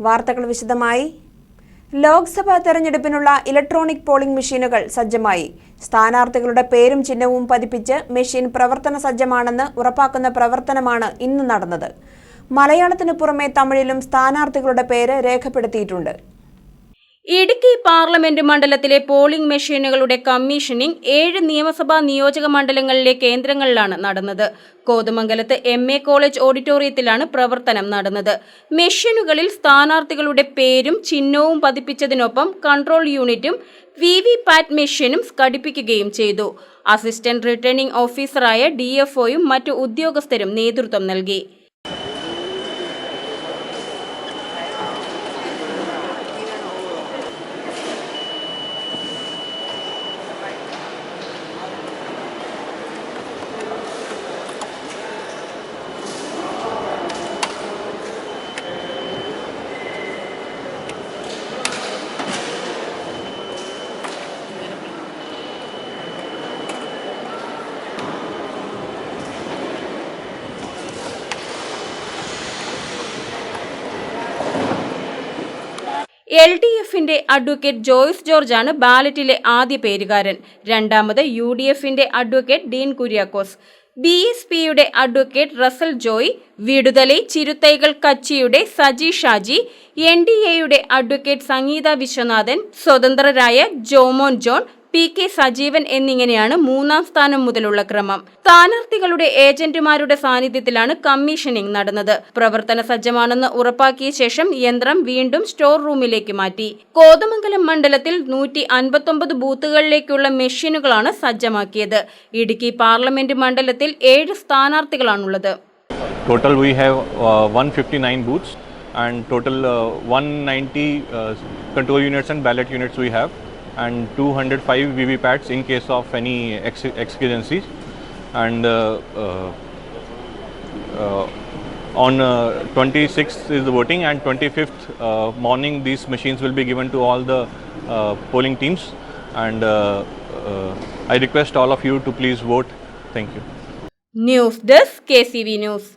വാർത്തകൾ വിശദമായി. ലോക്സഭാ തെരഞ്ഞെടുപ്പിനുള്ള ഇലക്ട്രോണിക് പോളിംഗ് മെഷീനുകൾ സജ്ജമായി. സ്ഥാനാർത്ഥികളുടെ പേരും ചിഹ്നവും പതിപ്പിച്ച് മെഷീൻ പ്രവർത്തന സജ്ജമാണെന്ന് ഉറപ്പാക്കുന്ന പ്രവർത്തനമാണ് ഇന്ന് നടന്നത്. മലയാളത്തിനു പുറമെ തമിഴിലും സ്ഥാനാർത്ഥികളുടെ പേര് രേഖപ്പെടുത്തിയിട്ടുണ്ട്. ഇടുക്കി പാർലമെന്റ് മണ്ഡലത്തിലെ പോളിംഗ് മെഷീനുകളുടെ കമ്മീഷനിംഗ് ഏഴ് നിയമസഭാ നിയോജക മണ്ഡലങ്ങളിലെ കേന്ദ്രങ്ങളിലാണ് നടന്നത്. കോതമംഗലത്ത് എം എ കോളേജ് ഓഡിറ്റോറിയത്തിലാണ് പ്രവർത്തനം നടന്നത്. മെഷീനുകളിൽ സ്ഥാനാർത്ഥികളുടെ പേരും ചിഹ്നവും പതിപ്പിച്ചതിനൊപ്പം കൺട്രോൾ യൂണിറ്റും വി വി പാറ്റ് മെഷീനും ഘടിപ്പിക്കുകയും ചെയ്തു. അസിസ്റ്റന്റ് റിട്ടേണിംഗ് ഓഫീസറായ ഡിഎഫ്ഒയും മറ്റു ഉദ്യോഗസ്ഥരും നേതൃത്വം നൽകി. എൽ ഡി എഫിന്റെ അഡ്വക്കേറ്റ് ജോയ്സ് ജോർജാണ് ബാലറ്റിലെ ആദ്യ പേരുകാരൻ. രണ്ടാമത് യു ഡി എഫിന്റെ advocate Dean Kuriakose. B S പിയുടെ അഡ്വക്കേറ്റ് റസൽ ജോയ് വിടുതലൈ ചിരുത്തൈകൾ കച്ചിയുടെ സജി ഷാജി എൻ ഡി എയുടെ അഡ്വക്കേറ്റ് സംഗീത വിശ്വനാഥൻ സ്വതന്ത്രരായ Jomon John P K Sajeevan എന്നിങ്ങനെയാണ് മൂന്നാം സ്ഥാനം മുതലുള്ള ക്രമം. സ്ഥാനാർത്ഥികളുടെ ഏജന്റുമാരുടെ സാന്നിധ്യത്തിലാണ് കമ്മീഷനിംഗ് നടന്നത്. പ്രവർത്തന സജ്ജമാണെന്ന് ഉറപ്പാക്കിയ ശേഷം യന്ത്രം വീണ്ടും സ്റ്റോർ റൂമിലേക്ക് മാറ്റി. കോതമംഗലം മണ്ഡലത്തിൽ നൂറ്റി അൻപത്തൊമ്പത് ബൂത്തുകളിലേക്കുള്ള മെഷീനുകളാണ് സജ്ജമാക്കിയത്. ഇടുക്കി പാർലമെന്റ് മണ്ഡലത്തിൽ ഏഴ് സ്ഥാനാർത്ഥികളാണുള്ളത്. Total we have one 159 nine and total uh, 190 uh, control units and ballot units we have. and 205 VVPATs in case of any ex- exigencies and uh, uh, uh, on uh, 26th is the voting and 25th uh, morning these machines will be given to all the uh, polling teams and uh, uh, I request all of you to please vote. Thank you. News desk K C V news